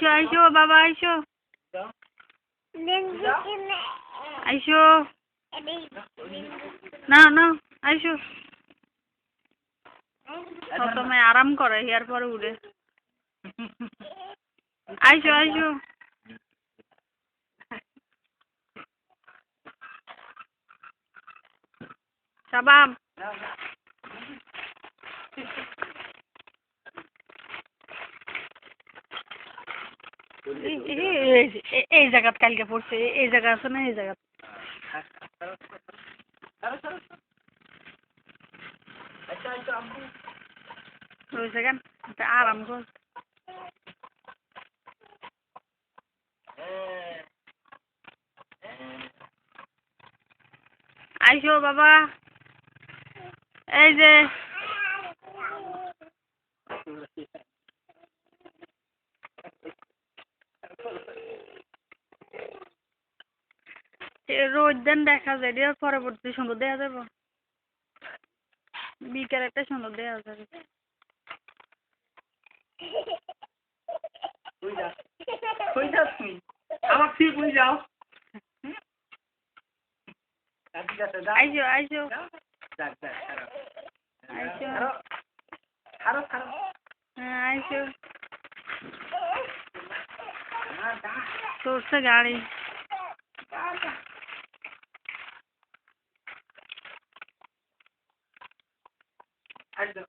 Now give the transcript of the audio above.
আইসো আইসো বাবা আইসো আইসো না না আইসো প্রথমে আরাম করে ইয়ার পরে উঠে। আইসো আইসো শাবাব এই- জায়গাত কালকে পড়ছে এই- জায়গা আছে না এই আম্মু ওই জায়গা আরাম কর। আইসো বাবা। এই যে এ রোদ দেন দেখা যায় এর পরবর্তী সুন্দর দেখা যাব। বিকেল একটা সুন্দর দেখা যাবে। আমার ঠিক যাও? ঠিক যাও আইসো আইসো। হ্যাঁ আইসো। হ্যাঁ গাড়ি। and the